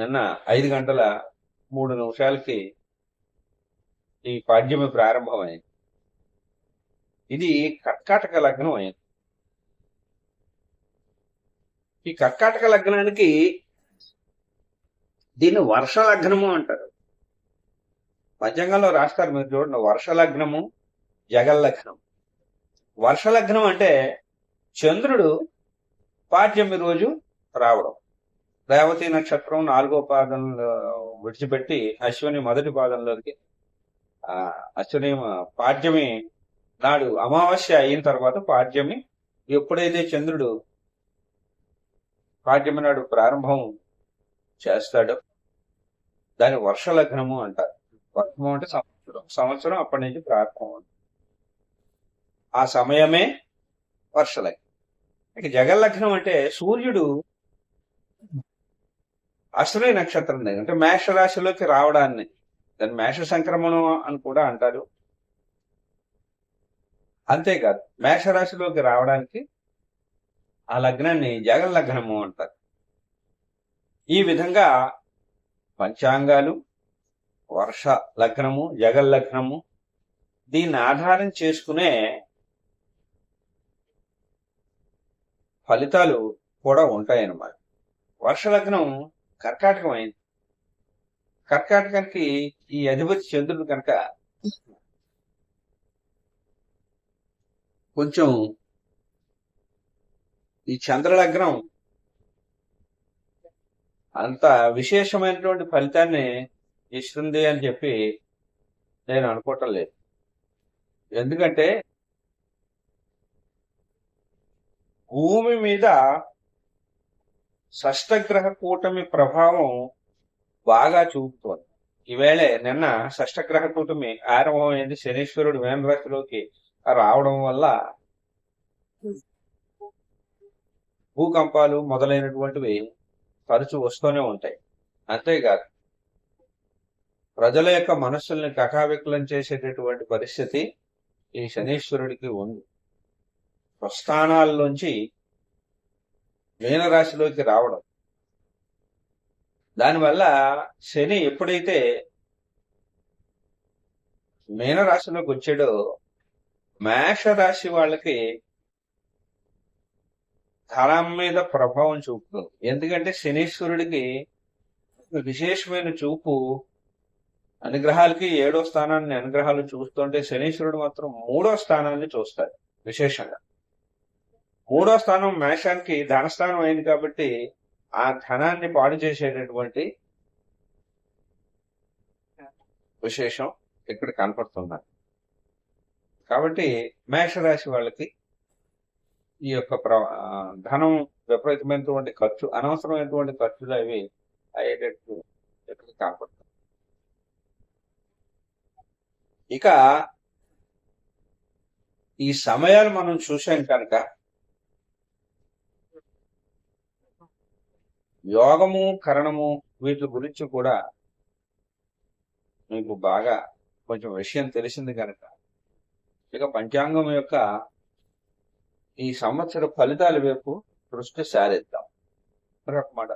నిన్న ఐదు గంటల మూడు నిమిషాలకి ఈ పాడ్యమి ప్రారంభమైంది. ఇది కర్కాటక లగ్నం అయింది. ఈ కర్కాటక లగ్నానికి దీన్ని వర్ష లగ్నము అంటారు. పంచాంగంలో రాస్తారు మీరు చూడండి వర్ష లగ్నము జగల్ లగ్నం. వర్ష లగ్నం అంటే చంద్రుడు పాడ్యమి రోజు రావడం. రేవతి నక్షత్రం నాలుగో పాదంలో విడిచిపెట్టి అశ్విని మొదటి పాదంలోకి అశ్విని పాడ్యమి నాడు అమావాస్య అయిన తర్వాత పాడ్యమి ఎప్పుడైతే చంద్రుడు పాడ్యమి నాడు ప్రారంభం చేస్తాడో దాని వర్ష లగ్నము అంటారు. వర్షము అంటే సంవత్సరం. సంవత్సరం అప్పటి నుంచి ప్రారంభం. ఆ సమయమే వర్ష లగ్నం. ఇక జగల్లగ్నం అంటే సూర్యుడు అసలే నక్షత్రం దగ్గర అంటే మేష రాశిలోకి రావడాన్ని. దాన్ని మేష సంక్రమణం అని కూడా అంటారు. అంతేకాదు మేష రాశిలోకి రావడానికి ఆ లగ్నాన్ని జగన్ లగ్నము అంటారు. ఈ విధంగా పంచాంగాలు వర్ష లగ్నము జగన్ లగ్నము దీన్ని ఆధారం చేసుకునే ఫలితాలు కూడా ఉంటాయన్నమాట. వర్ష లగ్నం కర్కాటకం అయింది. కర్కాటకానికి ఈ అధిపతి చంద్రుడు కనుక కొంచెం ఈ చంద్రలగ్నం అంత విశేషమైనటువంటి ఫలితాన్ని ఇస్తుంది అని చెప్పి నేను అనుకోవటం లేదు. ఎందుకంటే భూమి మీద షష్టగ్రహ కూటమి ప్రభావం బాగా చూపుతోంది. ఈవేళ నిన్న షష్టగ్రహ కూటమి ఆరంభమైంది. శనీశ్వరుడు మేనరాశిలోకి రావడం వల్ల భూకంపాలు మొదలైనటువంటివి తరచు వస్తూనే ఉంటాయి. అంతేకాదు ప్రజల యొక్క మనస్సుల్ని కకావికలం చేసేటటువంటి పరిస్థితి ఈ శనీశ్వరుడికి ఉంది. స్వస్థానాల్లోంచి మీనరాశిలోకి రావడం. దానివల్ల శని ఎప్పుడైతే మీనరాశిలోకి వచ్చాడో మేష రాశి వాళ్ళకి ధనం మీద ప్రభావం చూపుతుంది. ఎందుకంటే శనీశ్వరుడికి విశేషమైన చూపు. అనుగ్రహాలకి ఏడో స్థానాన్ని అనుగ్రహాలు చూస్తుంటే శనీశ్వరుడు మాత్రం మూడో స్థానాన్ని చూస్తాడు విశేషంగా. మూడో స్థానం మేషానికి ధనస్థానం అయింది కాబట్టి ఆ ధనాన్ని పాడు చేసేటటువంటి విశేషం ఇక్కడ కనపడుతుంది కాబట్టి మేషరాశి వాళ్ళకి ఈ యొక్క ధనం విపరీతమైనటువంటి ఖర్చు అనవసరమైనటువంటి ఖర్చులు అవి అయ్యేటట్టు ఇక్కడ కనపడుతుంది. ఇక ఈ సమయాలు మనం చూసాం కనుక యోగము కరణము వీటి గురించి కూడా మీకు బాగా కొంచెం విషయం తెలిసింది కనుక. ఇక పంచాంగం యొక్క ఈ సంవత్సర ఫలితాల వైపు దృష్టి సారిద్దాం. మరొక మాట